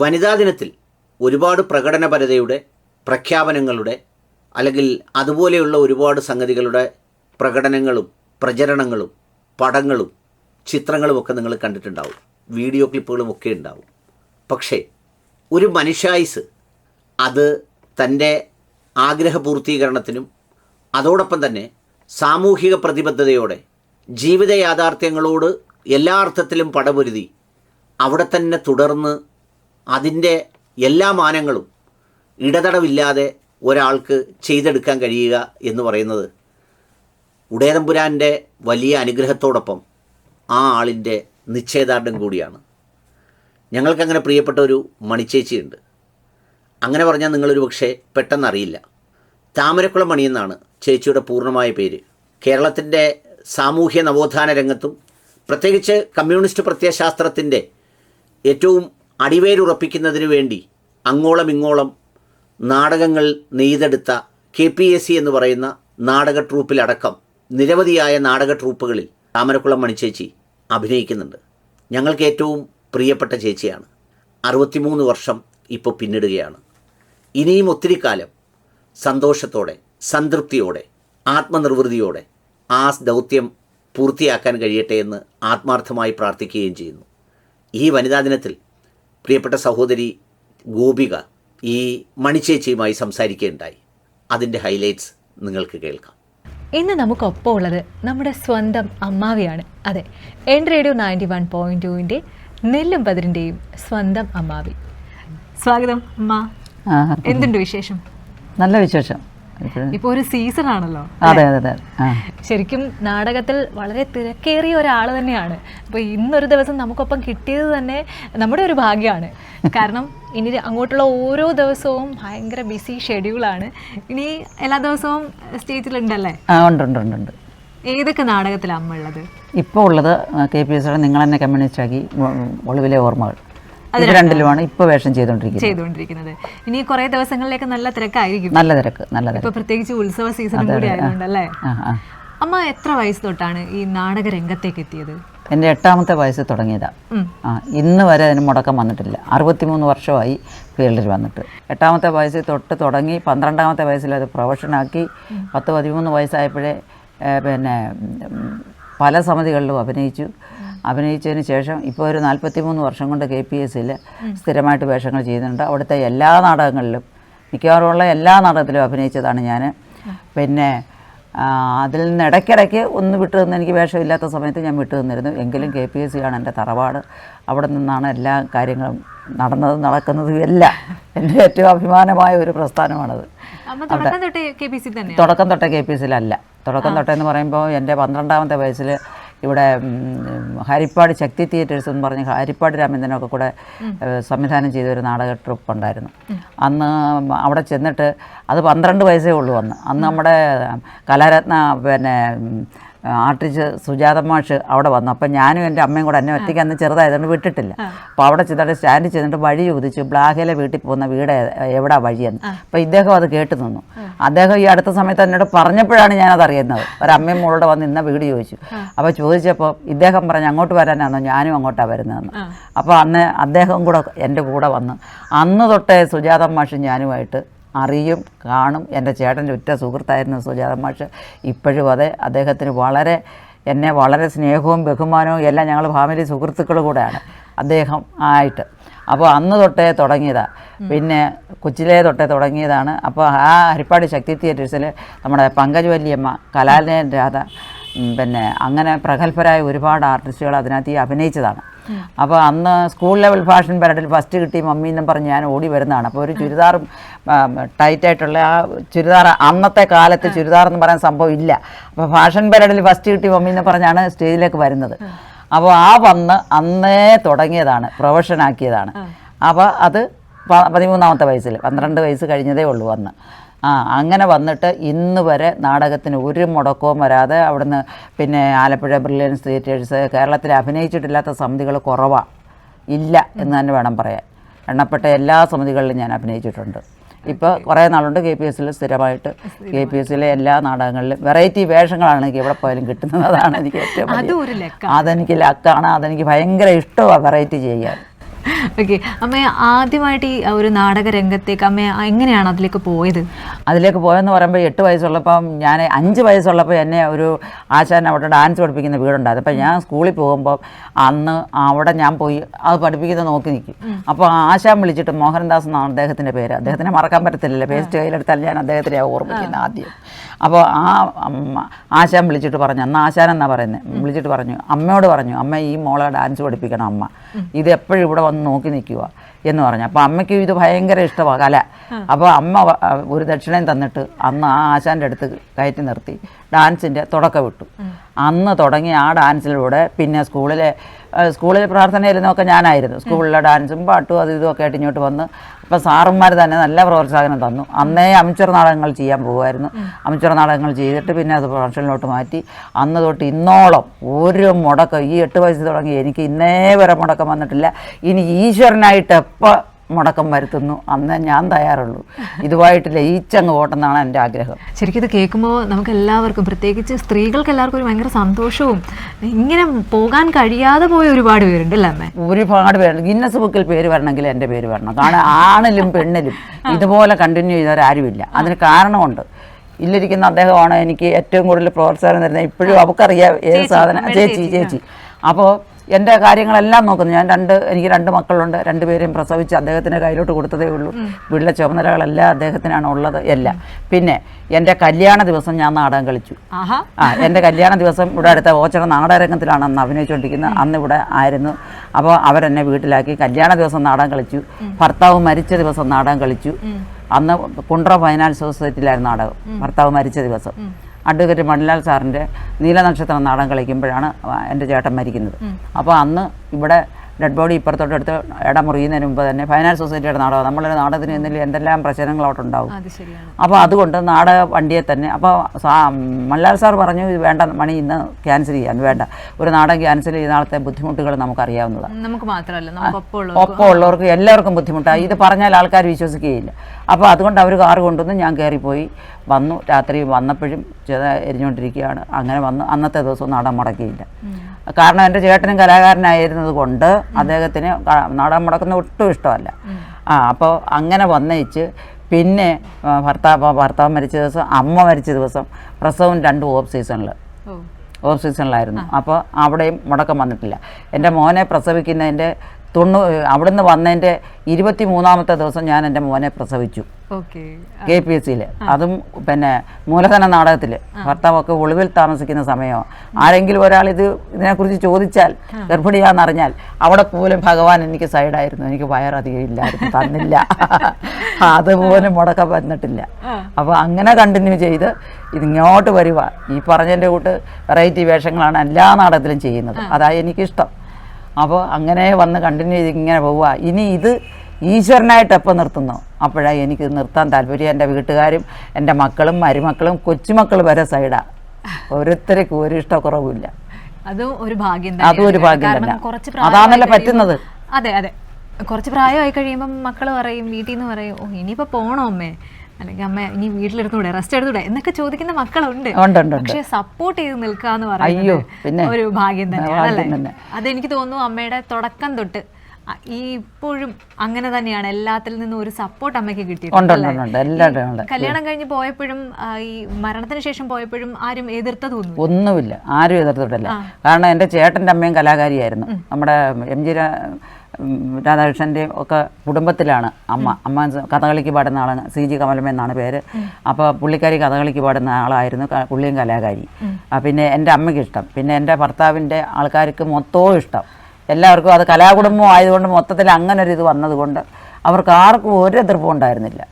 വനിതാ ദിനത്തിൽ ഒരുപാട് പ്രകടനപരതയുടെ പ്രഖ്യാപനങ്ങളുടെ അല്ലെങ്കിൽ അതുപോലെയുള്ള ഒരുപാട് സംഗതികളുടെ പ്രകടനങ്ങളും പ്രചരണങ്ങളും പടങ്ങളും ചിത്രങ്ങളുമൊക്കെ നിങ്ങൾ കണ്ടിട്ടുണ്ടാവും. വീഡിയോ ക്ലിപ്പുകളും ഒക്കെ ഉണ്ടാവും. പക്ഷേ ഒരു മനുഷ്യായുസ് അത് തന്റെ ആഗ്രഹപൂർത്തീകരണത്തിനും അതോടൊപ്പം തന്നെ സാമൂഹിക പ്രതിബദ്ധതയോടെ ജീവിത യാഥാർത്ഥ്യങ്ങളോട് എല്ലാ അർത്ഥത്തിലും പടപൊരുതി അവിടെ തന്നെ തുടർന്ന് അതിന്റെ എല്ലാ മാനങ്ങളും ഇടതടവില്ലാതെ ഒരാൾക്ക് ചെയ്തെടുക്കാൻ കഴിയുക എന്ന് പറയുന്നത് ഉടയതമ്പുരാന്റെ വലിയ അനുഗ്രഹത്തോടൊപ്പം ആ ആളിന്റെ നിശ്ചയദാർഢ്യം കൂടിയാണ്. ഞങ്ങൾക്കങ്ങനെ പ്രിയപ്പെട്ട ഒരു മണിച്ചേച്ചിയുണ്ട്. അങ്ങനെ പറഞ്ഞാൽ നിങ്ങളൊരു പക്ഷേ പെട്ടെന്നറിയില്ല. താമരക്കുളം മണി എന്നാണ് ചേച്ചിയുടെ പൂർണമായ പേര്. കേരളത്തിന്റെ സാമൂഹ്യ നവോത്ഥാന രംഗത്തും പ്രത്യേകിച്ച് കമ്മ്യൂണിസ്റ്റ് പ്രത്യയശാസ്ത്രത്തിന്റെ ഏറ്റവും അടിവേരുറപ്പിക്കുന്നതിന് വേണ്ടി അങ്ങോളം ഇങ്ങോളം നാടകങ്ങൾ നെയ്തെടുത്ത കെ പി എസ് സി എന്ന് പറയുന്ന നാടക ട്രൂപ്പിലടക്കം നിരവധിയായ നാടക ട്രൂപ്പുകളിൽ താമരക്കുളം മണിച്ചേച്ചി അഭിനയിക്കുന്നുണ്ട്. ഞങ്ങൾക്ക് ഏറ്റവും പ്രിയപ്പെട്ട ചേച്ചിയാണ്. അറുപത്തിമൂന്ന് വർഷം ഇപ്പോൾ പിന്നിടുകയാണ്. ഇനിയും ഒത്തിരി കാലം സന്തോഷത്തോടെ സംതൃപ്തിയോടെ ആത്മനിർവൃതിയോടെ ആ ദൗത്യം പൂർത്തിയാക്കാൻ കഴിയട്ടെ എന്ന് ആത്മാർത്ഥമായി പ്രാർത്ഥിക്കുകയും ചെയ്യുന്നു. ഈ വനിതാ ദിനത്തിൽ പ്രിയപ്പെട്ട സഹോദരി ഗോപിക ഈ മണിച്ചേച്ചിയുമായി സംസാരിക്കുകയുണ്ടായി. അതിന്റെ ഹൈലൈറ്റ്സ് നിങ്ങൾക്ക് കേൾക്കാം. ഇന്ന് നമുക്കൊപ്പം ഉള്ളത് നമ്മുടെ സ്വന്തം അമ്മാവിയാണ്. അതെ എൻ റേഡിയോ നയന്റി വൺ പോയിന്റ് ടുവിന്റെ നെല്ലും പതിരിന്റെയും സ്വന്തം അമ്മാവി. സ്വാഗതം അമ്മ. എന്തുണ്ട് വിശേഷം? നല്ല വിശേഷം. ഇപ്പോൾ ഒരു സീസൺ ആണല്ലോ. അതെ അതെ ശരിക്കും നാടകത്തിൽ വളരെ തിരക്കേറിയ ഒരാൾ തന്നെയാണ്. അപ്പൊ ഇന്നൊരു ദിവസം നമുക്കൊപ്പം കിട്ടിയത് തന്നെ നമ്മുടെ ഒരു ഭാഗ്യമാണ് കാരണം ഇനി അങ്ങോട്ടുള്ള ഓരോ ദിവസവും ഭയങ്കര ബിസി ഷെഡ്യൂളാണ് ഇനി എല്ലാ ദിവസവും സ്റ്റേജിലുണ്ടല്ലേ? ഉണ്ടല്ലേ ഉണ്ട് ഉണ്ട് ഉണ്ട് ഉണ്ട്. ഏതൊക്കെ നാടകത്തിലാണ് അമ്മ ഉള്ളത്? ഇപ്പോൾ ഉള്ളത് കെ പി എസ് നിങ്ങൾ തന്നെ കമ്മ്യൂണിസ്റ്റ് ആക്കി ഉം, ഒളിവിലെ ഓർമ്മകൾ. ഇത് രണ്ടിലുമാണ് ഇപ്പൊ വേഷം ചെയ്തുകൊണ്ടിരിക്കുന്നത്. ചെയ്തുകൊണ്ടിരിക്കുന്നത്. ഇനി കുറെ ദിവസങ്ങളിലേക്ക് നല്ല തിരക്കായിരിക്കും. നല്ല തിരക്ക് നല്ല ഇപ്പൊ തിരക്ക്. പ്രത്യേകിച്ച് ഉത്സവ സീസണും കൂടി ആയതുകൊണ്ടല്ലേ? അമ്മ എത്ര വയസ്സ് തൊട്ടാണ് ഈ നാടക രംഗത്തേക്ക് എത്തിയത്? എന്റെ എട്ടാമത്തെ വയസ്സ് തുടങ്ങിയതാണ് ആ ഇന്ന് വരെ അതിന് മുടക്കം വന്നിട്ടില്ല. അറുപത്തിമൂന്ന് വർഷമായി ഫീൽഡിൽ വന്നിട്ട്. എട്ടാമത്തെ വയസ്സിൽ തൊട്ട് തുടങ്ങി പന്ത്രണ്ടാമത്തെ വയസ്സിൽ അത് പ്രൊഫഷനാക്കി. പത്ത് പതിമൂന്ന് വയസ്സായപ്പോഴേ പിന്നെ പല സമിതികളിലും അഭിനയിച്ചു. അഭിനയിച്ചതിന് ശേഷം ഇപ്പോൾ ഒരു നാൽപ്പത്തി മൂന്ന് വർഷം കൊണ്ട് കെ പി എസ് സിയിൽ സ്ഥിരമായിട്ട് വേഷങ്ങൾ ചെയ്യുന്നുണ്ട്. അവിടുത്തെ എല്ലാ നാടകങ്ങളിലും മിക്കവാറുമുള്ള എല്ലാ നാടകത്തിലും അഭിനയിച്ചതാണ് ഞാൻ പിന്നെ അതിൽ നിന്ന് ഇടയ്ക്കിടയ്ക്ക് ഒന്ന് വിട്ടു നിന്ന് എനിക്ക് വേഷമില്ലാത്ത സമയത്ത് ഞാൻ വിട്ടു നിന്നിരുന്നു എങ്കിലും കെ പി എസ് സി ആണ് എന്റെ തറവാട്. അവിടെ നിന്നാണ് എല്ലാ കാര്യങ്ങളും നടന്നതും നടക്കുന്നതും എല്ലാം എന്റെ ഏറ്റവും അഭിമാനമായ ഒരു പ്രസ്ഥാനമാണത്. അമ്മ തുടക്കം തൊട്ടേ കെ പി സി തന്നെ തുടക്കം തൊട്ടേ കെ പി എസ് സിയിലല്ല. തുടക്കം തൊട്ടേ എന്ന് പറയുമ്പോൾ എന്റെ പന്ത്രണ്ടാമത്തെ വയസ്സിൽ ഇവിടെ ഹരിപ്പാട് ശക്തി തിയേറ്റേഴ്സ് എന്ന് പറഞ്ഞ് ഹരിപ്പാട് രാമേന്ദ്രനൊക്കെ കൂടെ സംവിധാനം ചെയ്ത ഒരു നാടക ട്രിപ്പ് ഉണ്ടായിരുന്നു. അന്ന് അവിടെ ചെന്നിട്ട് അത് പന്ത്രണ്ട് വയസ്സേ ഉള്ളൂ അന്ന്. അന്ന് നമ്മുടെ കലാരത്ന പിന്നെ ആർട്ടിസ്റ്റ് സുജാത മാഷ് അവിടെ വന്നു. അപ്പം ഞാനും എന്റെ അമ്മയും കൂടെ എന്നെ ഒറ്റയ്ക്ക് അന്ന് ചെറുതായതുകൊണ്ട് വിട്ടിട്ടില്ല. അപ്പോൾ അവിടെ ചെന്നിട്ട് സ്റ്റാൻഡ് ചെന്നിട്ട് വഴി ചോദിച്ചു ബ്ലാഹയിലെ വീട്ടിൽ പോകുന്ന വീട് എവിടെ വഴിയെന്ന്? അപ്പോൾ ഇദ്ദേഹം അത് കേട്ട് നിന്നു. അദ്ദേഹം ഈ അടുത്ത സമയത്ത് എന്നോട് പറഞ്ഞപ്പോഴാണ് ഞാനത് അറിയുന്നത്. ഒരമ്മയും മോളോട് വന്ന് ഇന്ന വീട് ചോദിച്ചു. അപ്പോൾ ചോദിച്ചപ്പോൾ ഇദ്ദേഹം പറഞ്ഞു അങ്ങോട്ട് വരാനാണോ? ഞാനും അങ്ങോട്ടാണ് വരുന്നതെന്ന്. അപ്പോൾ അന്ന് അദ്ദേഹം കൂടെ എന്റെ കൂടെ വന്ന്. അന്ന് തൊട്ടേ സുജാത മാഷും ഞാനുമായിട്ട് അറിയും കാണും. എന്റെ ചേട്ടന്റെ ഉറ്റ സുഹൃത്തായിരുന്നു സുജാത മാഷ്. ഇപ്പോഴും അതെ അദ്ദേഹത്തിന് വളരെ എന്നെ വളരെ സ്നേഹവും ബഹുമാനവും എല്ലാം ഞങ്ങൾ ഫാമിലി സുഹൃത്തുക്കൾ കൂടെയാണ് അദ്ദേഹം ആയിട്ട്. അപ്പോൾ അന്ന് തൊട്ടേ തുടങ്ങിയതാണ് പിന്നെ കൊച്ചിലേ തൊട്ടേ തുടങ്ങിയതാണ്. അപ്പോൾ ആ ഹരിപ്പാട് ശക്തി തിയേറ്റേഴ്സിൽ നമ്മുടെ പങ്കജ് വല്യമ്മ കലാലയൻ രാധ പിന്നെ അങ്ങനെ പ്രഗത്ഭരായ ഒരുപാട് ആർട്ടിസ്റ്റുകൾ അതിനകത്ത് ഈ അഭിനയിച്ചതാണ്. അപ്പോൾ അന്ന് സ്കൂൾ ലെവൽ ഫാഷൻ പരേഡിൽ ഫസ്റ്റ് കിട്ടി മമ്മി എന്നും പറഞ്ഞ് ഞാൻ ഓടി വരുന്നതാണ്. അപ്പോൾ ഒരു ചുരിദാറും ടൈറ്റായിട്ടുള്ള ആ ചുരിദാർ അന്നത്തെ കാലത്ത് ചുരിദാർ എന്ന് പറയാൻ സംഭവം ഇല്ല. അപ്പോൾ ഫാഷൻ പരേഡിൽ ഫസ്റ്റ് കിട്ടി മമ്മി എന്ന് പറഞ്ഞാണ് സ്റ്റേജിലേക്ക് വരുന്നത്. അപ്പോൾ ആ വന്ന് അന്നേ തുടങ്ങിയതാണ് പ്രൊഫഷൻ ആക്കിയതാണ് അപ്പോൾ അത് പതിമൂന്നാമത്തെ വയസ്സിൽ പന്ത്രണ്ട് വയസ്സ് കഴിഞ്ഞതേ ഉള്ളൂ അന്ന്. ആ അങ്ങനെ വന്നിട്ട് ഇന്ന് വരെ നാടകത്തിന് ഒരു മുടക്കവും വരാതെ അവിടുന്ന് പിന്നെ ആലപ്പുഴ ബ്രില്യൻസ് തിയേറ്റേഴ്സ് കേരളത്തിൽ അഭിനയിച്ചിട്ടില്ലാത്ത സമിതികൾ കുറവാണ് ഇല്ല എന്ന് തന്നെ വേണം പറയാൻ. എണ്ണപ്പെട്ട എല്ലാ സമിതികളിലും ഞാൻ അഭിനയിച്ചിട്ടുണ്ട്. ഇപ്പോൾ കുറേ നാളുണ്ട് കെ പി എസിൽ സ്ഥിരമായിട്ട്. കെ പി എസിലെ എല്ലാ നാടകങ്ങളിലും വെറൈറ്റി വേഷങ്ങളാണ് എനിക്ക് എവിടെ പോയാലും കിട്ടുന്നത്. അതാണ് എനിക്ക് ഏറ്റവും അതെനിക്ക് ലക്കാണ്. അതെനിക്ക് ഭയങ്കര ഇഷ്ടമാണ് വെറൈറ്റി ചെയ്യാൻ. ഓക്കെ അമ്മ ആദ്യമായിട്ട് ഈ ഒരു നാടക രംഗത്തേക്ക് അമ്മ എങ്ങനെയാണ് അതിലേക്ക് പോയത്? അതിലേക്ക് പോയെന്ന് പറയുമ്പോൾ എട്ട് വയസ്സുള്ളപ്പം ഞാൻ അഞ്ച് വയസ്സുള്ളപ്പോൾ എന്നെ ഒരു ആശാൻ അവിടെ ഡാൻസ് പഠിപ്പിക്കുന്ന വീടുണ്ടായിരുന്നു. അപ്പം ഞാൻ സ്കൂളിൽ പോകുമ്പോൾ അന്ന് അവിടെ ഞാൻ പോയി അത് പഠിപ്പിക്കുന്നത് നോക്കി നിൽക്കും. അപ്പോൾ ആശാൻ വിളിച്ചിട്ട് മോഹൻദാസ് എന്നാണ് അദ്ദേഹത്തിന്റെ പേര്. അദ്ദേഹത്തിനെ മറക്കാൻ പറ്റത്തില്ലല്ലോ. പേസ്റ്റ് കയ്യിലെടുത്താൽ ഞാൻ അദ്ദേഹത്തിനെ ഓർമ്മിക്കുന്നത് ആദ്യം. അപ്പോൾ ആ ആശാൻ വിളിച്ചിട്ട് പറഞ്ഞു അന്ന് ആശാൻ എന്നാ പറയുന്നത് വിളിച്ചിട്ട് പറഞ്ഞു അമ്മയോട് പറഞ്ഞു അമ്മ ഈ മോളെ ഡാൻസ് പഠിപ്പിക്കണം അമ്മ. ഇത് എപ്പോഴും ഇവിടെ വന്ന് നോക്കി നിൽക്കുക എന്ന് പറഞ്ഞു. അപ്പോൾ അമ്മയ്ക്ക് ഇത് ഭയങ്കര ഇഷ്ടമാണ് കല അപ്പോൾ അമ്മ ഒരു ദക്ഷിണയും തന്നിട്ട് അന്ന് ആ ആശാന്റെ അടുത്ത് കയറ്റി നിർത്തി. ഡാൻസിന്റെ തുടക്കം വിട്ടു. അന്ന് തുടങ്ങി ആ ഡാൻസിലൂടെ പിന്നെ സ്കൂളിലെ സ്കൂളിൽ പ്രാർത്ഥനയിരുന്നൊക്കെ ഞാനായിരുന്നു. സ്കൂളിലെ ഡാൻസും പാട്ടും അത് ഇതും ഒക്കെ ആയിട്ട് ഇങ്ങോട്ട് വന്ന് അപ്പോൾ സാറന്മാർ തന്നെ നല്ല പ്രോത്സാഹനം തന്നു. അന്നേ അമിച്ചർ നാടകങ്ങൾ ചെയ്യാൻ പോകുമായിരുന്നു അമിച്ചർ നാടകങ്ങൾ ചെയ്തിട്ട് പിന്നെ അത് പ്രൊഫഷനിലോട്ട് മാറ്റി. അന്ന് തൊട്ട് ഇന്നോളം ഒരു മുടക്കം. ഈ എട്ട് വയസ്സ് തുടങ്ങി എനിക്ക് ഇന്നേ വരെ മുടക്കം വന്നിട്ടില്ല. ഇനി ഈശ്വരനായിട്ട് എപ്പോൾ മുടക്കം വരുത്തുന്നു. അന്ന് ഞാൻ തയ്യാറുള്ളൂ. ഇതുമായിട്ട് ലയിച്ചങ്ങ് പോട്ടെന്നാണ് എന്റെ ആഗ്രഹം. ശരിക്കും ഇത് കേൾക്കുമ്പോൾ നമുക്ക് എല്ലാവർക്കും പ്രത്യേകിച്ച് സ്ത്രീകൾക്ക് എല്ലാവർക്കും ഒരു ഭയങ്കര സന്തോഷവും ഇങ്ങനെ പോകാൻ കഴിയാതെ പോയ ഒരുപാട് പേരുണ്ട് അല്ലേ അമ്മേ? ഒരുപാട് പേര് ഗിന്നസ് ബുക്കിൽ പേര് വരണമെങ്കിൽ എന്റെ പേര് വരണം. കാരണം ആണിലും പെണ്ണിലും ഇതുപോലെ കണ്ടിന്യൂ ചെയ്തവരാരുമില്ല. അതിന് കാരണമുണ്ട്. ഇല്ലിരിക്കുന്ന അദ്ദേഹമാണ് എനിക്ക് ഏറ്റവും കൂടുതൽ പ്രോത്സാഹനം തരുന്നത്. ഇപ്പോഴും അവൾക്കറിയാം ഏത് സാധനം ചേച്ചി. ചേച്ചി. അപ്പോൾ എന്റെ കാര്യങ്ങളെല്ലാം നോക്കുന്നു. ഞാൻ രണ്ട് എനിക്ക് രണ്ട് മക്കളുണ്ട്. രണ്ടുപേരെയും പ്രസവിച്ച് അദ്ദേഹത്തിന്റെ കയ്യിലോട്ട് കൊടുത്തതേ ഉള്ളൂ. വീട്ടിലെ ചുമതലകളെല്ലാം അദ്ദേഹത്തിനാണ് ഉള്ളത്. എല്ലാം. പിന്നെ എന്റെ കല്യാണ ദിവസം ഞാൻ നാടകം കളിച്ചു. ആ എന്റെ കല്യാണ ദിവസം ഇവിടെ അടുത്ത ഓച്ചറ നാടകരംഗത്തിലാണ് അന്ന് അഭിനയിച്ചുകൊണ്ടിരിക്കുന്നത് അന്ന് ഇവിടെ ആയിരുന്നു. അപ്പോൾ അവരെന്നെ വീട്ടിലാക്കി കല്യാണ ദിവസം നാടകം കളിച്ചു. ഭർത്താവ് മരിച്ച ദിവസം നാടകം കളിച്ചു. അന്ന് കുണ്ട്ര ഫൈനാൻസ് സൊസൈറ്റിയിലായിരുന്നു നാടകം. ഭർത്താവ് മരിച്ച ദിവസം. അഡ്വക്കേറ്റ് മണിലാൽ സാറിന്റെ നീലനക്ഷത്രം നാടൻ കളിക്കുമ്പോഴാണ് എന്റെ ചേട്ടൻ മരിക്കുന്നത്. അപ്പോൾ അന്ന് ഇവിടെ ഡെഡ് ബോഡി ഇപ്പുറത്തോട്ട് എടുത്ത് ഇട മുറിയുന്നതിന് മുമ്പ് തന്നെ ഫൈനാൻസ് സൊസൈറ്റിയുടെ നാടകം. നമ്മളൊരു നാടകത്തിന് എന്തെങ്കിലും എന്തെല്ലാം പ്രശ്നങ്ങൾ അവിടെ ഉണ്ടാവും അത് ശരിയാണ്. അപ്പോൾ അതുകൊണ്ട് നാടക വണ്ടിയെ തന്നെ അപ്പോൾ സാ മല്ലാൽ സാർ പറഞ്ഞു ഇത് വേണ്ട മണി ഇന്ന് ക്യാൻസൽ ചെയ്യാൻ വേണ്ട. ഒരു നാടകം ക്യാൻസൽ ചെയ്യുന്ന ആളത്തെ ബുദ്ധിമുട്ടുകൾ നമുക്കറിയാവുന്നതാണ്. നമുക്ക് മാത്രമല്ല ഒപ്പം ഒപ്പം ഉള്ളവർക്ക് എല്ലാവർക്കും ബുദ്ധിമുട്ടാണ് ഇത് പറഞ്ഞാൽ ആൾക്കാർ വിശ്വസിക്കുകയില്ല. അപ്പോൾ അതുകൊണ്ട് അവർ കാർ കൊണ്ടുവന്ന് ഞാൻ കയറിപ്പോയി. വന്നു രാത്രി വന്നപ്പോഴും ചെറിയ എരിഞ്ഞുകൊണ്ടിരിക്കുകയാണ്. അങ്ങനെ വന്ന് അന്നത്തെ ദിവസം നാടകം മുടക്കിയില്ല. കാരണം എന്റെ ചേട്ടനും കലാകാരനായിരുന്നത് കൊണ്ട് അദ്ദേഹത്തിന് നാടകം മുടക്കുന്ന ഒട്ടും ഇഷ്ടമല്ല. ആ അപ്പോൾ അങ്ങനെ വന്നയിച്ച് പിന്നെ ഭർത്താവ് ഭർത്താവ് മരിച്ച ദിവസം അമ്മ മരിച്ച ദിവസം പ്രസവം രണ്ടും ഓഫ് സീസണിൽ ഓഫ് സീസണിലായിരുന്നു. അപ്പോൾ അവിടെയും മുടക്കം വന്നിട്ടില്ല. എന്റെ മോനെ പ്രസവിക്കുന്നതിന്റെ തൊണ്ണൂ അവിടുന്ന് വന്നതിന്റെ ഇരുപത്തി മൂന്നാമത്തെ ദിവസം ഞാൻ എന്റെ മോനെ പ്രസവിച്ചു. കെ പി എസ് സിയിൽ അതും പിന്നെ മൂലധന നാടകത്തിൽ ഭർത്താവൊക്കെ ഒളിവിൽ താമസിക്കുന്ന സമയമാണ് ആരെങ്കിലും ഒരാൾ ഇത് ഇതിനെക്കുറിച്ച് ചോദിച്ചാൽ ഗർഭിണിയാണെന്നറിഞ്ഞാൽ അവിടെ പോലും ഭഗവാൻ എനിക്ക് സൈഡായിരുന്നു. എനിക്ക് വയറധികം ഇല്ലായിരുന്നു. തന്നില്ല. അതുപോലും മുടക്കം വന്നിട്ടില്ല. അപ്പോൾ അങ്ങനെ കണ്ടിന്യൂ ചെയ്ത് ഇതിങ്ങോട്ട് വരുക ഈ പറഞ്ഞതിന്റെ കൂട്ട് വെറൈറ്റി വേഷങ്ങളാണ് എല്ലാ നാടകത്തിലും ചെയ്യുന്നത്. അതായത് എനിക്കിഷ്ടം. അപ്പോൾ അങ്ങനെ വന്ന് കണ്ടിന്യൂ ചെയ്ത് ഇങ്ങനെ പോവുക. ഇനി ഇത് ഈശ്വരനായിട്ട് എപ്പോൾ നിർത്തുന്നു? അപ്പോഴാണ് എനിക്ക് നിർത്താൻ താല്പര്യം. എന്റെ വീട്ടുകാരും എന്റെ മക്കളും മരുമക്കളും കൊച്ചുമക്കൾ വരെ സൈഡാണ് ഓരോരുത്തർക്കും ഒരു ഇഷ്ടക്കുറവുമില്ല. അതും ഒരു ഭാഗ്യം അതും ഒരു. ഭാഗ്യം. അതാണല്ലോ പറ്റുന്നത്. അതെ അതെ. കുറച്ച് പ്രായമായി കഴിയുമ്പോൾ മക്കൾ പറയും വീട്ടിൽ നിന്ന് പറയും ഓ ഇനിയിപ്പോ പോണോ അമ്മേ? അല്ലെങ്കിൽ അമ്മ ഇനി വീട്ടിലെടുത്തൂടെ റെസ്റ്റ് എടുത്തൂടെ എന്നൊക്കെ ചോദിക്കുന്ന മക്കളുണ്ട്. പക്ഷെ സപ്പോർട്ട് ചെയ്ത് നിൽക്കുക എന്ന് പറയുന്നത് ഒരു ഭാഗ്യം തന്നെയാണ് അതെനിക്ക് തോന്നുന്നു അമ്മയുടെ തുടക്കം തൊട്ട് ഈ ഇപ്പോഴും അങ്ങനെ തന്നെയാണ്. എല്ലാത്തിൽ നിന്നും ഒരു സപ്പോർട്ട് അമ്മയ്ക്ക് കിട്ടിയിട്ടുണ്ട് കല്യാണം കഴിഞ്ഞ് പോയപ്പോഴും ഈ മരണത്തിന് ശേഷം പോയപ്പോഴും ആരും എതിർത്തതൊന്നും ഒന്നുമില്ല. ആരും എതിർത്തിട്ടില്ല. കാരണം എന്റെ ചേട്ടന്റെ അമ്മയും കലാകാരിയായിരുന്നു. നമ്മുടെ എം ജി രാ- ഉം, ഒക്കെ കുടുംബത്തിലാണ് അമ്മ. അമ്മ കഥകളിക്ക് പാടുന്ന ആളാണ് സി ജി കമലമ്മ എന്നാണ് പേര്. അപ്പോൾ പുള്ളിക്കാരി കഥകളിക്ക് പാടുന്ന ആളായിരുന്നു പുള്ളിയും കലാകാരി. പിന്നെ എന്റെ അമ്മയ്ക്ക് ഇഷ്ടം. പിന്നെ എന്റെ ഭർത്താവിന്റെ ആൾക്കാർക്ക് മൊത്തവും ഇഷ്ടം. എല്ലാവർക്കും അത് കലാകുടുംബം ആയതുകൊണ്ട് മൊത്തത്തിൽ അങ്ങനെ ഒരു ഇത് വന്നതുകൊണ്ട് അവർക്ക് ആർക്കും ഒരു എതിർപ്പും ഉണ്ടായിരുന്നില്ല.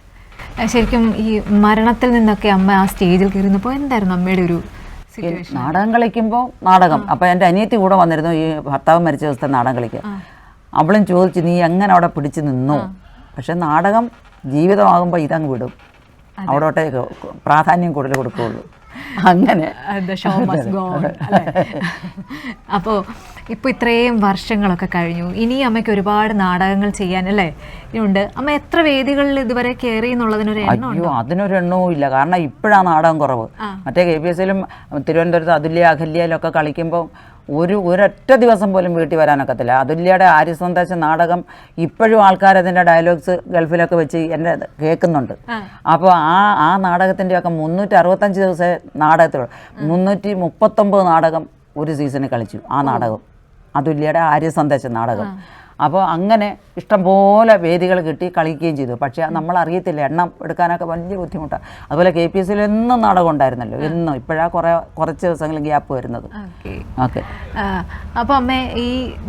ശരിക്കും ഈ മരണത്തിൽ നിന്നൊക്കെ അമ്മ ആ സ്റ്റേജിൽ കയറുന്നപ്പോൾ എന്തായിരുന്നു അമ്മയുടെ ഒരു നാടകം കളിക്കുമ്പോൾ നാടകം. അപ്പോൾ എന്റെ അനിയത്തി കൂടെ വന്നിരുന്നു ഈ ഭർത്താവ് മരിച്ച ദിവസത്തെ നാടകം കളിക്കുക അവളും ചോദിച്ചു നീ എങ്ങനെ അവിടെ പിടിച്ചു നിന്നു? പക്ഷെ നാടകം ജീവിതമാകുമ്പോൾ ഇതങ്ങ് വിടും. അവിടോട്ടേ പ്രാധാന്യം കൂടുതൽ കൊടുക്കുകയുള്ളൂ അങ്ങനെ. അപ്പോ ഇപ്പൊ ഗോ അപ്പോൾ ഇപ്പോൾ ഇത്രയും വർഷങ്ങളൊക്കെ കഴിഞ്ഞു. ഇനി അമ്മയ്ക്ക് ഒരുപാട് നാടകങ്ങൾ ചെയ്യാൻ അല്ലേ? ഉണ്ട് അമ്മ എത്ര വേദികളിൽ ഇതുവരെ കയറി എന്നുള്ളതിനൊരു എണ്ണം അയ്യോ അതിനൊരു എണ്ണവും ഇല്ല. കാരണം ഇപ്പോഴാണ് നാടകം കുറവ്. മറ്റേ കെ പി എസ് സിയിലും തിരുവനന്തപുരത്ത് അതുല്യ അഹല്യയിലൊക്കെ കളിക്കുമ്പോൾ ഒരു ഒരൊറ്റ ദിവസം പോലും വീട്ടിൽ വരാനൊക്കത്തില്ല. അതുല്യയുടെ ആര്യസന്ദേശ നാടകം ഇപ്പോഴും ആൾക്കാർ അതിന്റെ ഡയലോഗ്സ് ഗൾഫിലൊക്കെ വെച്ച് എന്റെ കേൾക്കുന്നുണ്ട്. അപ്പോൾ ആ ആ നാടകത്തിന്റെയൊക്കെ മുന്നൂറ്റി അറുപത്തഞ്ച് ദിവസം നാടകത്തിലുള്ളൂ. മുന്നൂറ്റി മുപ്പത്തൊമ്പത് നാടകം ഒരു സീസണിൽ കളിച്ചു ആ നാടകം. അതുല്യയുടെ ആര്യസന്ദേശ നാടകം. അപ്പോൾ അങ്ങനെ ഇഷ്ടംപോലെ വേദികൾ കിട്ടി കളിക്കുകയും ചെയ്തു. പക്ഷേ നമ്മൾ അറിയത്തില്ല എണ്ണം എടുക്കാനൊക്കെ വലിയ ബുദ്ധിമുട്ടാണ് അതുപോലെ കെ പി എസ് സിയിൽ എന്നും നാടകം ഉണ്ടായിരുന്നല്ലോ എന്നും ഇപ്പോഴാണ് കുറേ കുറച്ച് ദിവസങ്ങൾ ഗ്യാപ്പ് വരുന്നത്. ഓക്കെ. അപ്പോൾ അമ്മേ ഈ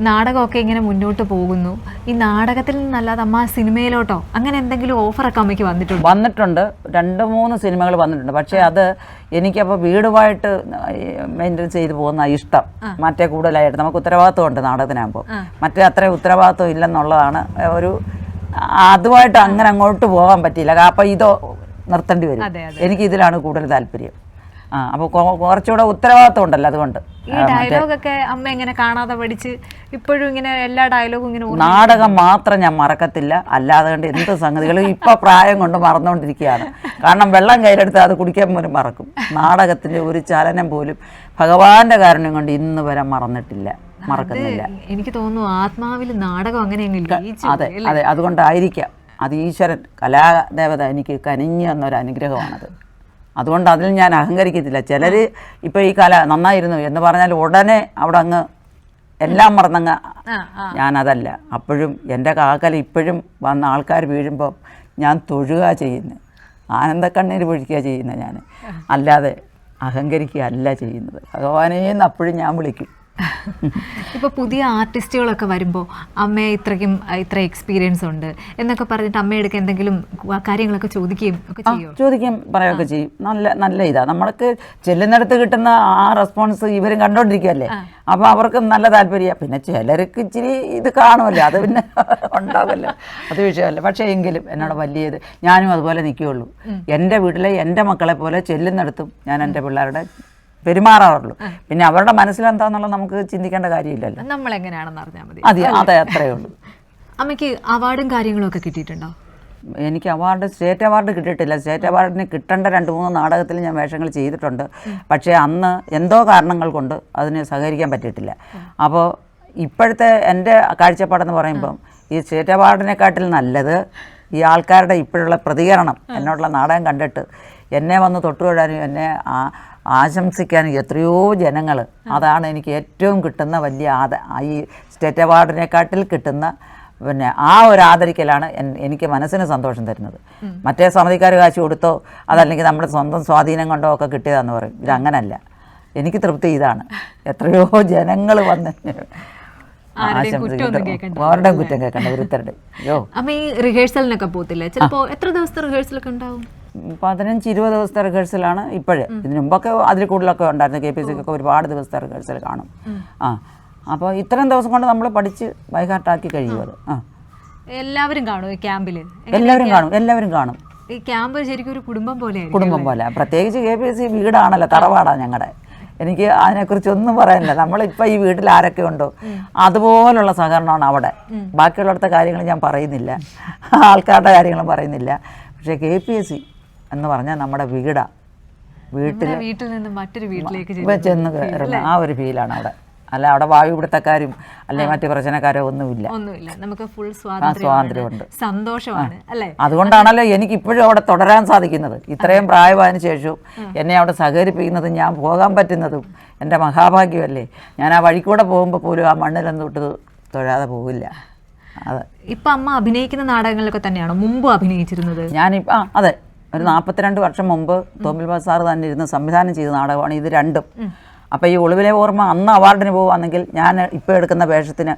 നാടകമൊക്കെ ഇങ്ങനെ മുന്നോട്ട് പോകുന്നു. ഈ നാടകത്തിൽ നിന്നല്ലാതെ അമ്മ സിനിമയിലോട്ടോ അങ്ങനെ എന്തെങ്കിലും ഓഫറൊക്കെ അമ്മയ്ക്ക് വന്നിട്ടുണ്ട്? വന്നിട്ടുണ്ട്. രണ്ട് മൂന്ന് സിനിമകൾ വന്നിട്ടുണ്ട്. പക്ഷേ അത് എനിക്കപ്പോൾ വീടുമായിട്ട് മെയിന്റെയിൻ ചെയ്ത് പോകുന്ന ഇഷ്ടം. മറ്റേ കൂടുതലായിട്ട്. നമുക്ക് ഉത്തരവാദിത്വം ഉണ്ട് നാടകത്തിനാകുമ്പോൾ മറ്റേ അത്രയും ഉത്തരവാദിത്വം ഇല്ലെന്നുള്ളതാണ് ഒരു അതുമായിട്ട് അങ്ങനെ അങ്ങോട്ട് പോകാൻ പറ്റിയില്ല. അപ്പോൾ ഇതോ നിർത്തേണ്ടി വരും. എനിക്ക് ഇതിലാണ് കൂടുതൽ താല്പര്യം. ആ അപ്പോൾ കുറച്ചുകൂടെ ഉത്തരവാദിത്വം ഉണ്ടല്ലോ അതുകൊണ്ട്. ഈ ഡയലോഗൊക്കെ അമ്മ ഇങ്ങനെ കാണാതെ പഠിച്ച് ഇപ്പോഴും ഇങ്ങനെ എല്ലാ ഡയലോഗും ഇങ്ങനെ നാടകം മാത്രം ഞാൻ മറക്കത്തില്ല. അല്ലാതെ കണ്ട് എന്ത് സംഗതികളും ഇപ്പൊ പ്രായം കൊണ്ട് മറന്നുകൊണ്ടിരിക്കുകയാണ് കാരണം വെള്ളം കയ്യിലെടുത്ത് അത് കുടിക്കാൻ പോലും മറക്കും. നാടകത്തിന്റെ ഒരു ചലനം പോലും ഭഗവാന്റെ കാരണം കൊണ്ട് ഇന്ന് വരെ മറന്നിട്ടില്ല. മറക്കുന്നില്ല. എനിക്ക് തോന്നുന്നു ആത്മാവിൽ നാടകം അങ്ങനെ അങ്ങ് അതെ അതെ. അതുകൊണ്ടായിരിക്കാം. അത് ഈശ്വരൻ കലാദേവത എനിക്ക് കനിഞ്ഞു തന്നൊരു അനുഗ്രഹമാണത്. അതുകൊണ്ട് അതിൽ ഞാൻ അഹങ്കരിക്കത്തില്ല. ചിലർ ഇപ്പോൾ ഈ കല നന്നായിരുന്നു എന്ന് പറഞ്ഞാൽ ഉടനെ അവിടെ അങ്ങ് എല്ലാം മറന്നങ്ങ് ഞാനതല്ല. അപ്പോഴും എന്റെ കാക്കൽ ഇപ്പോഴും വന്ന ആൾക്കാർ വീഴുമ്പോൾ ഞാൻ തൊഴുക ചെയ്യുന്നു ആനന്ദക്കണ്ണീര് പൊഴിക്കുക ചെയ്യുന്നത് ഞാൻ. അല്ലാതെ അഹങ്കരിക്കുക അല്ല ചെയ്യുന്നത്. ഭഗവാനേന്ന് അപ്പോഴും ഞാൻ വിളിക്കും. ഇപ്പൊ പുതിയ ആർട്ടിസ്റ്റുകളൊക്കെ വരുമ്പോൾ അമ്മയെ ഇത്രയ്ക്കും ഇത്ര എക്സ്പീരിയൻസ് ഉണ്ട് എന്നൊക്കെ പറഞ്ഞിട്ട് അമ്മയുടെ എന്തെങ്കിലും കാര്യങ്ങളൊക്കെ ചോദിക്കുകയും ഒക്കെ ചെയ്യും? ചോദിക്കും പറയുകയൊക്കെ ചെയ്യും. നല്ല നല്ല ഇതാ. നമ്മൾക്ക് ചെല്ലുന്നിടത്ത് കിട്ടുന്ന ആ റെസ്പോൺസ് ഇവരും കണ്ടോണ്ടിരിക്കുകയല്ലേ അപ്പോൾ അവർക്ക് നല്ല താല്പര്യം. പിന്നെ ചിലർക്ക് ഇച്ചിരി ഇത് കാണുമല്ലോ. അത് പിന്നെ ഉണ്ടാവുമല്ലോ അത് വിഷയമല്ല. പക്ഷേ എങ്കിലും എന്നോട് വലിയ ഇത് ഞാനും അതുപോലെ നിൽക്കുകയുള്ളൂ. എന്റെ വീട്ടിലെ എന്റെ മക്കളെ പോലെ ചെല്ലുന്നിടത്തും ഞാൻ എന്റെ പിള്ളേരുടെ പെരുമാറാറുള്ളൂ. പിന്നെ അവരുടെ മനസ്സിലെന്താന്നുള്ളത് നമുക്ക് ചിന്തിക്കേണ്ട കാര്യമില്ലല്ലോ. നമ്മൾ എങ്ങനെയാണെന്ന് അറിഞ്ഞാൽ മതി. അതെ അതെ അത്രയേ ഉള്ളൂ. അമ്മയ്ക്ക് അവാർഡും കാര്യങ്ങളും ഒക്കെ കിട്ടിയിട്ടുണ്ടോ? എനിക്ക് അവാർഡ് സ്റ്റേറ്റ് അവാർഡ് കിട്ടിയിട്ടില്ല. സ്റ്റേറ്റ് അവാർഡിന് കിട്ടേണ്ട രണ്ട് മൂന്ന് നാടകത്തിൽ ഞാൻ വേഷങ്ങൾ ചെയ്തിട്ടുണ്ട്. പക്ഷേ അന്ന് എന്തോ കാരണങ്ങൾ കൊണ്ട് അതിന് സഹകരിക്കാൻ പറ്റിയിട്ടില്ല. അപ്പോൾ ഇപ്പോഴത്തെ എന്റെ കാഴ്ചപ്പാടെന്ന് പറയുമ്പം ഈ സ്റ്റേറ്റ് അവാർഡിനെക്കാട്ടിൽ നല്ലത് ഈ ആൾക്കാരുടെ ഇപ്പോഴുള്ള പ്രതികരണം എന്നോടുള്ള നാടകം കണ്ടിട്ട് എന്നെ വന്ന് തൊട്ടുകൊഴാനും എന്നെ ആ- ആശംസിക്കാനും എത്രയോ ജനങ്ങൾ അതാണ് എനിക്ക് ഏറ്റവും കിട്ടുന്ന വലിയ ആദ ഈ സ്റ്റേറ്റ് അവാർഡിനെക്കാട്ടിൽ കിട്ടുന്ന പിന്നെ ആ ഒരു ആദരിക്കലാണ് എനിക്ക് മനസ്സിന് സന്തോഷം തരുന്നത്. മറ്റേ സമിതിക്കാർ കാശ് കൊടുത്തോ അതല്ലെങ്കിൽ നമ്മുടെ സ്വന്തം സ്വാധീനം കൊണ്ടോ ഒക്കെ കിട്ടിയതാന്ന് പറയും. ഇതങ്ങനല്ല. എനിക്ക് തൃപ്തി ഇതാണ്. എത്രയോ ജനങ്ങൾ വന്ന് ആരുടെയും കുറ്റം കേൾക്കണ്ട. ഒരുത്തരുടെ. അയ്യോ അമ്മ ഈ റിഹേഴ്സലിനൊക്കെ പോത്തില്ലേ ചിലപ്പോ എത്ര ദിവസത്തെ റിഹേഴ്സലൊക്കെ ഉണ്ടാവും? പതിനഞ്ച് ഇരുപത് ദിവസത്തെ റിഹേഴ്സലാണ് ഇപ്പോഴേ. ഇതിനു മുമ്പൊക്കെ അതിൽ കൂടുതലൊക്കെ ഉണ്ടായിരുന്നു. കെ പി എസ് സിക്കൊക്കെ ഒരുപാട് ദിവസത്തെ റിഹേഴ്സൽ കാണും. ആ. അപ്പോൾ ഇത്രയും ദിവസം കൊണ്ട് നമ്മൾ പഠിച്ച് ബൈഹാർട്ടാക്കി കഴിയും അത്? ആ. എല്ലാവരും കാണും ഈ ക്യാമ്പിൽ എല്ലാവരും കാണും. എല്ലാവരും കാണും. ഈ ക്യാമ്പ് ശരിക്കും ഒരു കുടുംബം പോലെ കുടുംബം പോലെ. പ്രത്യേകിച്ച് കെ പി എസ് സി വീടാണല്ലോ തറവാടാണ് ഞങ്ങളുടെ എനിക്ക് അതിനെക്കുറിച്ചൊന്നും പറയാനില്ല. നമ്മളിപ്പോൾ ഈ വീട്ടിൽ ആരൊക്കെ ഉണ്ടോ? അതുപോലുള്ള സഹകരണമാണ് അവിടെ. ബാക്കിയുള്ളിടത്തെ കാര്യങ്ങൾ ഞാൻ പറയുന്നില്ല. ആൾക്കാരുടെ കാര്യങ്ങളും പറയുന്നില്ല. പക്ഷേ കെ പി എസ് സി എന്ന് പറഞ്ഞാൽ നമ്മുടെ വീടാണ് വീട്ടിൽ വീട്ടിൽ നിന്ന് മറ്റൊരു വീട്ടിലേക്ക് ചെന്ന് കയറുന്ന ആ ഒരു ഫീലാണ് അവിടെ. അല്ല അവിടെ വായു പിടുത്തക്കാരും അല്ലെങ്കിൽ മറ്റു പ്രശ്നക്കാരോ ഒന്നുമില്ല. ഒന്നുമില്ല. നമുക്ക് ഫുൾ സ്വാതന്ത്ര്യമുണ്ട്. സന്തോഷമാണ് അല്ലേ? അതുകൊണ്ടാണല്ലോ എനിക്ക് ഇപ്പോഴും അവിടെ തുടരാൻ സാധിക്കുന്നത്. ഇത്രയും പ്രായമായതിനു ശേഷവും എന്നെ അവിടെ സഹകരിപ്പിക്കുന്നതും ഞാൻ പോകാൻ പറ്റുന്നതും എന്റെ മഹാഭാഗ്യമല്ലേ. ഞാൻ ആ വഴിക്കൂടെ പോകുമ്പോൾ പോലും ആ മണ്ണിലൊന്നും തൊട്ട് തൊഴാതെ പോകില്ല അതെ. ഇപ്പൊ അമ്മ അഭിനയിക്കുന്ന നാടകങ്ങളിലൊക്കെ തന്നെയാണോ? മുമ്പ് അഭിനയിച്ചിരുന്നത്? ഞാനിപ്പോൾ ആ അതെ. ഒരു നാൽപ്പത്തിരണ്ട് വർഷം മുമ്പ് തോമിൽ ബസാർ തന്നെ ഇരുന്ന് സംവിധാനം ചെയ്ത നാടകമാണ് ഇത് രണ്ടും. അപ്പോൾ ഈ ഒളിവിലെ ഓർമ്മ അന്ന് അവാർഡിന് പോവുകയാണെങ്കിൽ ഞാൻ ഇപ്പോൾ എടുക്കുന്ന വേഷത്തിന്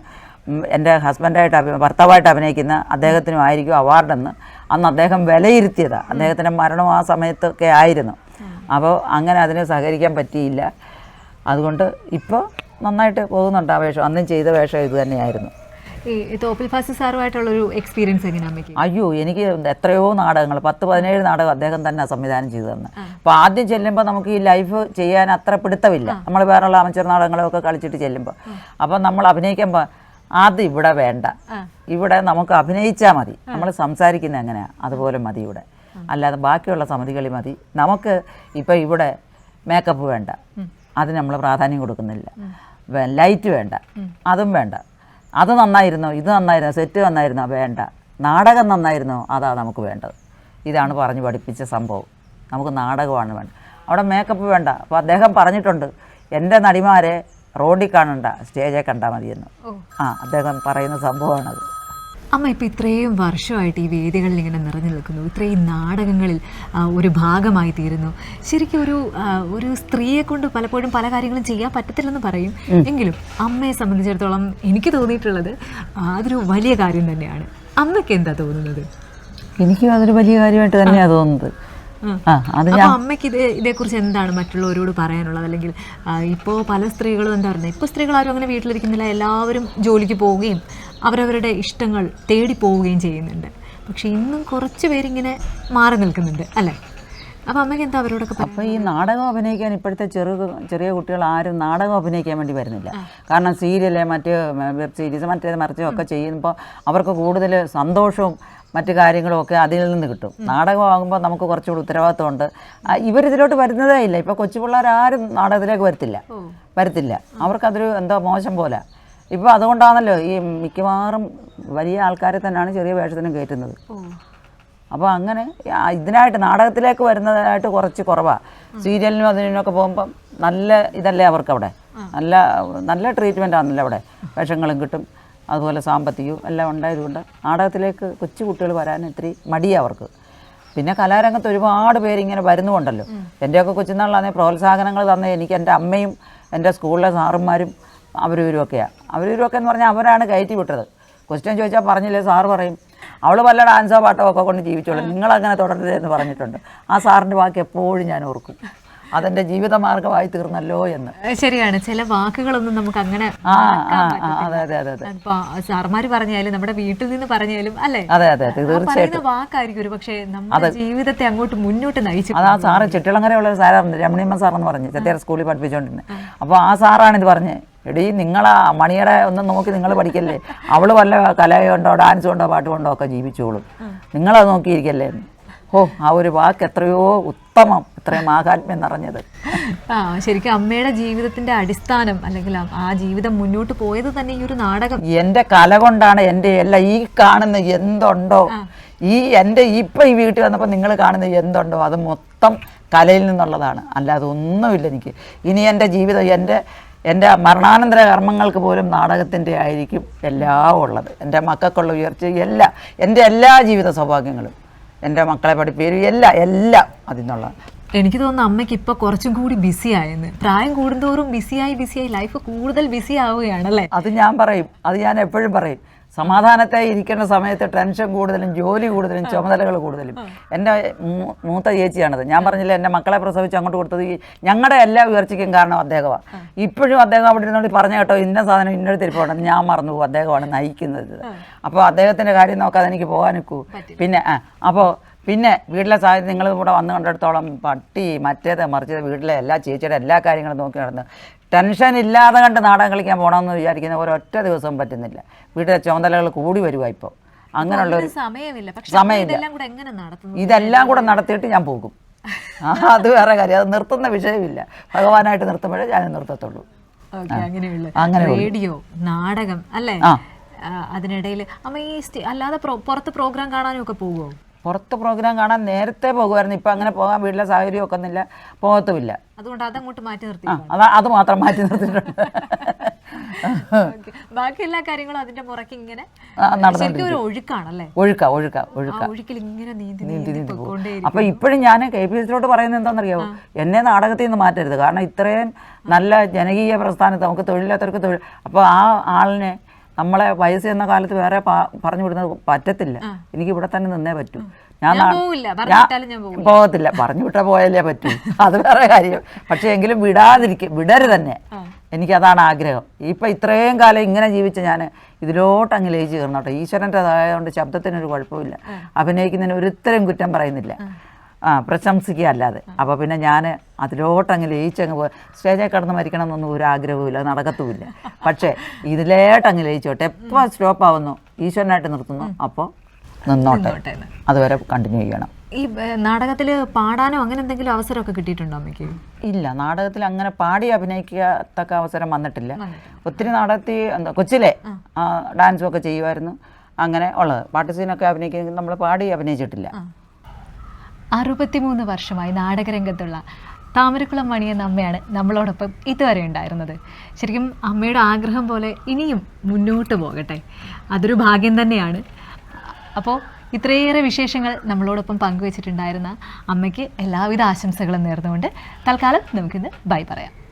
എന്റെ ഹസ്ബൻഡായിട്ട് അഭി ഭർത്താവായിട്ട് അഭിനയിക്കുന്ന അദ്ദേഹത്തിനും ആയിരിക്കും അവാർഡെന്ന് അന്ന് അദ്ദേഹം വിലയിരുത്തിയതാണ് അദ്ദേഹത്തിന്റെ മരണം ആ സമയത്തൊക്കെ ആയിരുന്നു. അപ്പോൾ അങ്ങനെ അതിന് സഹകരിക്കാൻ പറ്റിയില്ല. അതുകൊണ്ട് ഇപ്പോൾ നന്നായിട്ട് പോകുന്നുണ്ട് ആ വേഷം. അന്നും ചെയ്ത വേഷം ഇത് തന്നെയായിരുന്നു. ഈ തോപ്പിൽ ഫാസി സാറുമായിട്ടുള്ള ഒരു എക്സ്പീരിയൻസ് അയ്യോ എനിക്ക് എത്രയോ നാടകങ്ങൾ പത്ത് പതിനേഴ് നാടകം അദ്ദേഹം തന്നെ സംവിധാനം ചെയ്തു തന്നെ. അപ്പോൾ ആദ്യം ചെല്ലുമ്പോൾ നമുക്ക് ഈ ലൈഫ് ചെയ്യാൻ അത്ര പിടുത്തമില്ല. നമ്മൾ വേറെയുള്ള അമച്ചർ നാടകങ്ങളൊക്കെ കളിച്ചിട്ട് ചെല്ലുമ്പോൾ അപ്പോൾ നമ്മൾ അഭിനയിക്കുമ്പോൾ അത് ഇവിടെ വേണ്ട. ഇവിടെ നമുക്ക് അഭിനയിച്ചാൽ മതി. നമ്മൾ സംസാരിക്കുന്നത് എങ്ങനെയാണ് അതുപോലെ മതി ഇവിടെ. അല്ലാതെ ബാക്കിയുള്ള സമിതികളിൽ മതി. നമുക്ക് ഇപ്പം ഇവിടെ മേക്കപ്പ് വേണ്ട. അതിന് നമ്മൾ പ്രാധാന്യം കൊടുക്കുന്നില്ല. ലൈറ്റ് വേണ്ട. അതും വേണ്ട. അത് നന്നായിരുന്നോ ഇത് നന്നായിരുന്നോ സെറ്റ് നന്നായിരുന്നോ വേണ്ട. നാടകം നന്നായിരുന്നോ അതാ നമുക്ക് വേണ്ടത്. ഇതാണ് പറഞ്ഞു പഠിപ്പിച്ച സംഭവം. നമുക്ക് നാടകമാണ് വേണ്ടത്. അവിടെ മേക്കപ്പ് വേണ്ട. അപ്പോൾ അദ്ദേഹം പറഞ്ഞിട്ടുണ്ട് എന്റെ നടിമാരെ റോഡിൽ കാണണ്ട സ്റ്റേജേ കണ്ടാൽ മതിയെന്ന്. ആ അദ്ദേഹം പറയുന്ന സംഭവമാണത്. അമ്മ ഇപ്പോൾ ഇത്രയും വർഷമായിട്ട് ഈ വേദികളിൽ ഇങ്ങനെ നിറഞ്ഞു നിൽക്കുന്നു. ഇത്രയും നാടകങ്ങളിൽ ഒരു ഭാഗമായി തീരുന്നു. ശരിക്കും ഒരു ഒരു സ്ത്രീയെ കൊണ്ട് പലപ്പോഴും പല കാര്യങ്ങളും ചെയ്യാൻ പറ്റത്തില്ലെന്ന് പറയും. എങ്കിലും അമ്മയെ സംബന്ധിച്ചിടത്തോളം എനിക്ക് തോന്നിയിട്ടുള്ളത് അതൊരു വലിയ കാര്യം തന്നെയാണ്. അമ്മയ്ക്ക് എന്താ തോന്നുന്നത്? എനിക്കും അതൊരു വലിയ കാര്യമായിട്ട് തന്നെയാണ് തോന്നുന്നത്. അത് അമ്മയ്ക്ക് ഇത് ഇതേക്കുറിച്ച് എന്താണ് മറ്റുള്ളവരോട് പറയാനുള്ളത്? അല്ലെങ്കിൽ ഇപ്പോൾ പല സ്ത്രീകളും എന്താ പറയുന്നത് ഇപ്പോൾ സ്ത്രീകൾ ആരും അങ്ങനെ വീട്ടിലിരിക്കുന്നില്ല. എല്ലാവരും ജോലിക്ക് പോവുകയും അവരവരുടെ ഇഷ്ടങ്ങൾ തേടി പോവുകയും ചെയ്യുന്നുണ്ട്. പക്ഷെ ഇന്നും കുറച്ച് പേരിങ്ങനെ മാറി നിൽക്കുന്നുണ്ട് അല്ലേ? അപ്പോൾ അമ്മയ്ക്ക് എന്താ അവരോടൊക്കെ അപ്പോൾ ഈ നാടകം അഭിനയിക്കാൻ ഇപ്പോഴത്തെ ചെറു ചെറിയ കുട്ടികൾ ആരും നാടകം അഭിനയിക്കാൻ വേണ്ടി വരുന്നില്ല. കാരണം സീരിയൽ മറ്റ് വെബ് സീരീസ് മറ്റേത് മറിച്ചും ഒക്കെ ചെയ്യുമ്പോൾ അവർക്ക് കൂടുതൽ സന്തോഷവും മറ്റു കാര്യങ്ങളും ഒക്കെ അതിൽ നിന്ന് കിട്ടും. നാടകമാകുമ്പോൾ നമുക്ക് കുറച്ചുകൂടി ഉത്തരവാദിത്വമുണ്ട്. ഇവർ ഇവരിതിലോട്ട് വരുന്നതേ ഇല്ല. ഇപ്പോൾ കൊച്ചു പിള്ളേർ ആരും നാടകത്തിലേക്ക് വരത്തില്ല. വരത്തില്ല അവർക്കതൊരു എന്തോ മോശം പോലെ. ഇപ്പോൾ അതുകൊണ്ടാണല്ലോ ഈ മിക്കവാറും വലിയ ആൾക്കാരെ തന്നെയാണ് ചെറിയ വേഷത്തിനും കയറ്റുന്നത്. അപ്പോൾ അങ്ങനെ ഇതിനായിട്ട് നാടകത്തിലേക്ക് വരുന്നതായിട്ട് കുറച്ച് കുറവാണ് സീരിയലിനും അതിനൊക്കെ പോകുമ്പം നല്ല ഇതല്ലേ അവർക്ക് അവിടെ നല്ല നല്ല ട്രീറ്റ്മെന്റ് ആണല്ലോ അവിടെ. വിഷങ്ങളും കിട്ടും. അതുപോലെ സാമ്പത്തികവും എല്ലാം ഉണ്ടായതുകൊണ്ട് നാടകത്തിലേക്ക് കൊച്ചു കുട്ടികൾ വരാൻ ഇത്തിരി മടിയാണ് അവർക്ക്. പിന്നെ കലാരംഗത്ത് ഒരുപാട് പേര് ഇങ്ങനെ വരുന്നുമുണ്ടല്ലോ എന്റെയൊക്കെ കൊച്ചുനാളിലാണെങ്കിൽ പ്രോത്സാഹനങ്ങൾ തന്നെ എനിക്ക് എന്റെ അമ്മയും എന്റെ സ്കൂളിലെ സാറുമാരും അവരൂരുമൊക്കെയാണ് അവരൂരുമൊക്കെ എന്ന് പറഞ്ഞാൽ അവരാണ് കയറ്റി വിട്ടത്. ക്വസ്റ്റ്യൻ ചോദിച്ചാൽ പറഞ്ഞില്ലേ സാറ് പറയും. അവൾ വല്ല ഡാൻസോ പാട്ടോ ഒക്കെ കൊണ്ട് ജീവിച്ചോളൂ. നിങ്ങളങ്ങനെ തുടരുതെന്ന് പറഞ്ഞിട്ടുണ്ട്. ആ സാറിന്റെ വാക്ക് എപ്പോഴും ഞാൻ ഓർക്കും. അതെന്റെ ജീവിതമാർഗമായി തീർന്നല്ലോ എന്ന്. ശരിയാണ്. ചില വാക്കുകളൊന്നും നമുക്ക് അങ്ങനെ അതെ അതെ അതെ അതെ. സാർമാര് പറഞ്ഞാലും നമ്മുടെ വീട്ടിൽ നിന്ന് പറഞ്ഞാലും അല്ലേ? അതെ അതെ തീർച്ചയായിട്ടും. വാക്കായിരിക്കും ഒരു പക്ഷേ നമ്മുടെ ജീവിതത്തെ അങ്ങോട്ട് മുന്നോട്ട് നയിച്ചു അതാ സാറ് ചിട്ടിളങ്ങരയുള്ള ഒരു സാറാണ് രമണിയമ്മ സാറെന്ന് പറഞ്ഞു ചെത്തിയാർ സ്കൂളിൽ പഠിപ്പിച്ചുകൊണ്ടിരുന്നത് അപ്പോൾ ആ സാറാണ് ഇത് പറഞ്ഞത് എടീ നിങ്ങളാ മണിയുടെ ഒന്നും നോക്കി നിങ്ങൾ പഠിക്കല്ലേ? അവൾ വല്ല കലയുണ്ടോ ഡാൻസ് കൊണ്ടോ പാട്ട് കൊണ്ടോ ഒക്കെ ജീവിച്ചോളും. നിങ്ങളത് നോക്കിയിരിക്കല്ലേ. ഓ ആ ഒരു വാക്ക് എത്രയോ ഉത്തമം ഇത്രയും മാഹാത്മ്യം നിറഞ്ഞത്. ആ ശരിക്കും അമ്മയുടെ ജീവിതത്തിന്റെ അടിസ്ഥാനം അല്ലെങ്കിൽ ആ- ആ ജീവിതം മുന്നോട്ട് പോയത് തന്നെ ഈ ഒരു നാടകം. എന്റെ കല കൊണ്ടാണ് എന്റെ എല്ലാം ഈ കാണുന്ന എന്തുണ്ടോ ഈ എന്റെ ഇപ്പം ഈ വീട്ടിൽ വന്നപ്പോൾ നിങ്ങൾ കാണുന്ന എന്തുണ്ടോ അത് മൊത്തം കലയിൽ നിന്നുള്ളതാണ്. അല്ലാതെ ഒന്നുമില്ല എനിക്ക്. ഇനി എന്റെ ജീവിതം എന്റെ എന്റെ മരണാനന്തര കർമ്മങ്ങൾക്ക് പോലും നാടകത്തിന്റെ ആയിരിക്കും എല്ലാം ഉള്ളത്. എന്റെ മക്കൾക്കുള്ള ഉയർച്ച എല്ലാ എന്റെ എല്ലാ ജീവിത സൗഭാഗ്യങ്ങളും. എന്റെ മക്കളെ പഠിപ്പിക്കും എല്ലാം എല്ലാം അതിൽ നിന്നുള്ള എനിക്ക് തോന്നുന്നു അമ്മയ്ക്ക് ഇപ്പൊ കുറച്ചും കൂടി ബിസി ആയെന്ന്. പ്രായം കൂടുന്തോറും ബിസിയായി ബിസിയായി ലൈഫ് കൂടുതൽ ബിസി ആവുകയാണല്ലേ അത് ഞാൻ പറയും. അത് ഞാൻ എപ്പോഴും പറയും. സമാധാനത്തെ ഇരിക്കേണ്ട സമയത്ത് ടെൻഷൻ കൂടുതലും ജോലി കൂടുതലും ചുമതലകൾ കൂടുതലും. എന്റെ മൂത്ത ചേച്ചിയാണത്. ഞാൻ പറഞ്ഞില്ല എന്റെ മക്കളെ പ്രസവിച്ച് അങ്ങോട്ട് കൊടുത്തത് ഞങ്ങളുടെ എല്ലാ ഉയർച്ചയ്ക്കും കാരണം അദ്ദേഹമാണ് ഇപ്പോഴും അദ്ദേഹം അവിടെ ഇരുന്നോണ്ട് പറഞ്ഞു കേട്ടോ ഇന്ന സാധനം ഇന്നൊരു തിരിപ്പോണം ഞാൻ മറന്നു പോകും. അദ്ദേഹമാണ് നയിക്കുന്നത്. അപ്പോൾ അദ്ദേഹത്തിന്റെ കാര്യം നോക്കാതെ എനിക്ക് പോകാൻ നിൽക്കൂ പിന്നെ ആ അപ്പോൾ പിന്നെ വീട്ടിലെ സാഹചര്യം നിങ്ങൾ ഇവിടെ വന്ന് കണ്ടിടത്തോളം പട്ടി മറ്റേത് മറിച്ചത് വീട്ടിലെ എല്ലാ ചേച്ചിയുടെ എല്ലാ കാര്യങ്ങളും നോക്കി നടന്ന് ടെൻഷൻ ഇല്ലാതെ കണ്ട് നാടകം കളിക്കാൻ പോകണമെന്ന് വിചാരിക്കുന്ന ഒരൊറ്റ ദിവസവും പറ്റുന്നില്ല. വീട്ടിലെ ചുമതലകൾ കൂടി വരിക ഇപ്പോൾ അങ്ങനെയുള്ള ഒരു സമയമില്ല. ഇതെല്ലാം കൂടെ നടത്തിയിട്ട് ഞാൻ പോകും. ആ അത് വേറെ കാര്യം. അത് നിർത്തുന്ന വിഷയമില്ല. ഭഗവാനായിട്ട് നിർത്തുമ്പോഴേ ഞാൻ നിർത്തത്തുള്ളൂ. അങ്ങനെ റേഡിയോ നാടകം അല്ലേ? അതിനിടയിൽ അമ്മ ഈ അല്ലാതെ പുറത്ത് പ്രോഗ്രാം കാണാനും ഒക്കെ പോവുമോ പുറത്ത് പ്രോഗ്രാം കാണാൻ നേരത്തെ പോകുമായിരുന്നു. ഇപ്പം അങ്ങനെ പോകാൻ വീട്ടിലെ സാഹചര്യം ഒക്കെ ഒന്നുമില്ല പോകത്തുമില്ല. അതുകൊണ്ട് അതങ്ങോട്ട് മാറ്റി നിർത്തി അതാ അത് മാത്രം മാറ്റി നിർത്തിയിട്ടുണ്ട്. ബാക്കിയെല്ലാ ബാക്കി എല്ലാ കാര്യങ്ങളും അതിന്റെ പുറക്ക് ഇങ്ങനെ ഒരു ഒഴുക്കാണല്ലേ? ഒഴുക്ക ഒഴുക്ക ഒഴുക്ക. ഒഴുക്കിൽ ഇങ്ങനെ നീന്തി നീന്തി അപ്പോൾ ഇപ്പോഴും ഞാൻ കെ പി എസിലോട്ട് പറയുന്നത് എന്താണെന്നറിയാമോ എന്നെ നാടകത്തിൽ നിന്ന് മാറ്റരുത്. കാരണം ഇത്രയും നല്ല ജനകീയ പ്രസ്ഥാനത്ത് നമുക്ക് തൊഴിലില്ലാത്തവർക്ക് തൊഴിൽ അപ്പോൾ ആ ആളിനെ നമ്മളെ വയസ്സ് എന്ന കാലത്ത് വേറെ പറഞ്ഞു വിടുന്നത് പറ്റത്തില്ല. എനിക്ക് ഇവിടെ തന്നെ നിന്നേ പറ്റൂ. ഞാൻ പോകത്തില്ല. പറഞ്ഞു വിട്ടാൽ പോയാലേ പറ്റൂ. അത് വേറെ കാര്യം. പക്ഷേ എങ്കിലും വിടാതിരിക്കും വിടരുത് തന്നെ എനിക്കതാണ് ആഗ്രഹം. ഇപ്പം ഇത്രയും കാലം ഇങ്ങനെ ജീവിച്ച ഞാൻ ഇതിലോട്ട് അങ്ങ് ലയിച്ച് കയറണോട്ടെ ഈശ്വരന്റെതായതുകൊണ്ട് ശബ്ദത്തിനൊരു കുഴപ്പമില്ല. അഭിനയിക്കുന്നതിന് ഒരുത്തരം കുറ്റം പറയുന്നില്ല. ആ പ്രശംസിക്കുക അല്ലാതെ അപ്പോൾ പിന്നെ ഞാൻ അതിലോട്ടങ്ങ് ലയിച്ചങ്ങ് പോയി സ്റ്റേജിൽ കിടന്ന് മരിക്കണം എന്നൊന്നും ഒരു ആഗ്രഹവുമില്ല നടക്കത്തുമില്ല. പക്ഷേ ഇതിലേട്ടങ്ങ് ലയിച്ചോട്ടെ. എപ്പോൾ സ്റ്റോപ്പ് ആവുന്നു? ഈശ്വരനായിട്ട് നിർത്തുന്നു. അപ്പോൾ നിന്നോട്ടെ. അതുവരെ കണ്ടിന്യൂ ചെയ്യണം. ഈ നാടകത്തിൽ പാടാനോ അങ്ങനെ എന്തെങ്കിലും അവസരമൊക്കെ കിട്ടിയിട്ടുണ്ടോ അമ്മയ്ക്ക്? ഇല്ല നാടകത്തിൽ അങ്ങനെ പാടി അഭിനയിക്കത്തക്ക അവസരം വന്നിട്ടില്ല. ഒത്തിരി നാടകത്തിൽ എന്താ കൊച്ചിലെ ഡാൻസും ഒക്കെ ചെയ്യുമായിരുന്നു. അങ്ങനെ ഉള്ളത്. പാട്ട് സീനൊക്കെ അഭിനയിക്കുന്നത് നമ്മൾ പാടി അഭിനയിച്ചിട്ടില്ല. അറുപത്തിമൂന്ന് വർഷമായി നാടകരംഗത്തുള്ള താമരക്കുളം മണി എന്ന അമ്മയാണ് നമ്മളോടൊപ്പം ഇതുവരെ ഉണ്ടായിരുന്നത്. ശരിക്കും അമ്മയുടെ ആഗ്രഹം പോലെ ഇനിയും മുന്നോട്ട് പോകട്ടെ. അതൊരു ഭാഗ്യം തന്നെയാണ്. അപ്പോൾ ഇത്രയേറെ വിശേഷങ്ങൾ നമ്മളോടൊപ്പം പങ്കുവച്ചിട്ടുണ്ടായിരുന്ന അമ്മയ്ക്ക് എല്ലാവിധ ആശംസകളും നേർന്നുകൊണ്ട് തൽക്കാലം നമുക്കിന്ന് ബൈ പറയാം.